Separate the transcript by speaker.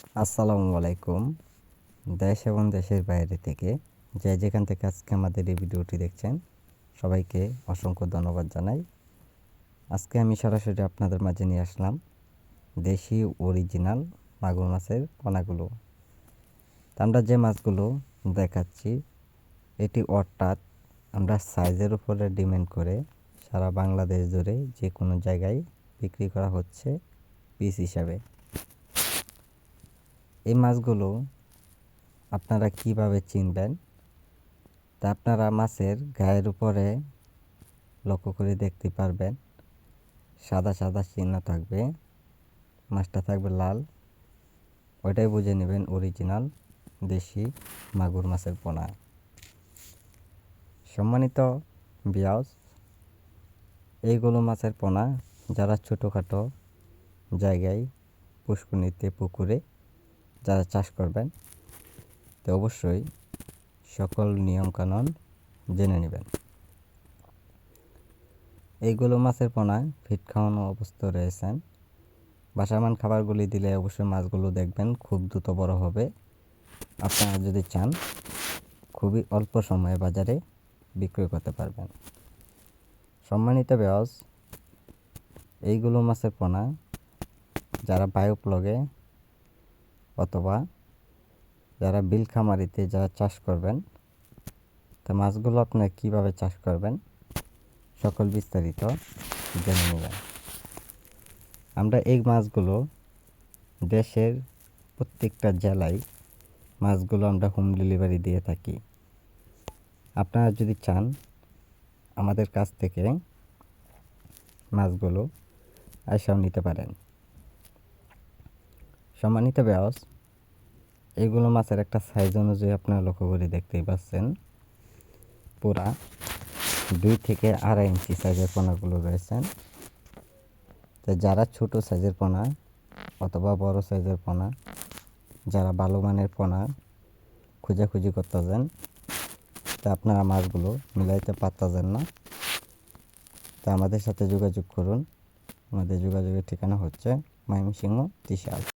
Speaker 1: আসসালামু আলাইকুম। দেশ এবং দেশের বাইরে থেকে যে যেখান থেকে আজকে আমাদের এই ভিডিওটি দেখছেন, সবাইকে অসংখ্য ধন্যবাদ জানাই। আজকে আমি সরাসরি আপনাদের মাঝে নিয়ে আসলাম দেশি অরিজিনাল মাগুর মাছের পোনাগুলো। আমরা যে মাছগুলো দেখাচ্ছি, এটি অর্থাৎ আমরা সাইজের উপরে ডিমান্ড করে সারা বাংলাদেশ জুড়ে যে কোনো জায়গায় বিক্রি করা হচ্ছে পিস হিসাবে। এই মাছগুলো আপনারা কীভাবে চিনবেন? তা আপনারা মাছের গায়ের উপরে লক্ষ্য করে দেখতে পারবেন। সাদা সাদা চিহ্ন থাকবে। মাছটা থাকবে লাল। ওইটাই বুঝে নেবেন অরিজিনাল দেশি মাগুর মাছের পোনা। সম্মানিত বিয়াস এইগুলো মাছের পোনা যারা ছোটোখাটো জায়গায় পুষ্করণীতে, পুকুরে যারা চাষ করবেন, তো অবশ্যই সকল নিয়মকানুন জেনে নেবেন। এইগুলো মাছের পোনা, ফিট খাওয়ানো অবস্থা রয়েছেন। বাসামান খাবারগুলি দিলে অবশ্যই মাছগুলো দেখবেন খুব দ্রুত বড় হবে। আপনারা যদি চান, খুবই অল্প সময়ে বাজারে বিক্রয় করতে পারবেন। সম্মানিত ব্যবস এইগুলো মাছের পোনা, যারা বায়োপ্লগে অথবা যারা বিল খামারিতে যারা চাষ করবেন, তা মাছগুলো আপনারা কীভাবে চাষ করবেন, সকল বিস্তারিত জেনে নেবেন আমরা এই মাছগুলো দেশের প্রত্যেকটা জেলায় মাছগুলো আমরা হোম ডেলিভারি দিয়ে থাকি। আপনারা যদি চান, আমাদের কাছ থেকে মাছগুলো আসাও নিতে পারেন। সম্মানিত ব্যাস এইগুলো মাছের একটা সাইজ অনুযায়ী আপনারা লক্ষ্য করে দেখতেই পাচ্ছেন। পুরা দুই থেকে আড়াই ইঞ্চি সাইজের পোনাগুলো রয়েছেন তো যারা ছোট সাইজের পোনা অথবা বড় সাইজের পোনা, যারা ভালো মানের পোনা খুঁজাখুঁজি করতেছেন, তা আপনারা মাছগুলো মিলাইতে পারতেছেন না। তা আমাদের সাথে যোগাযোগ করুন। আমাদের যোগাযোগের ঠিকানা হচ্ছে ময়মনসিংহ, ত্রিশাল।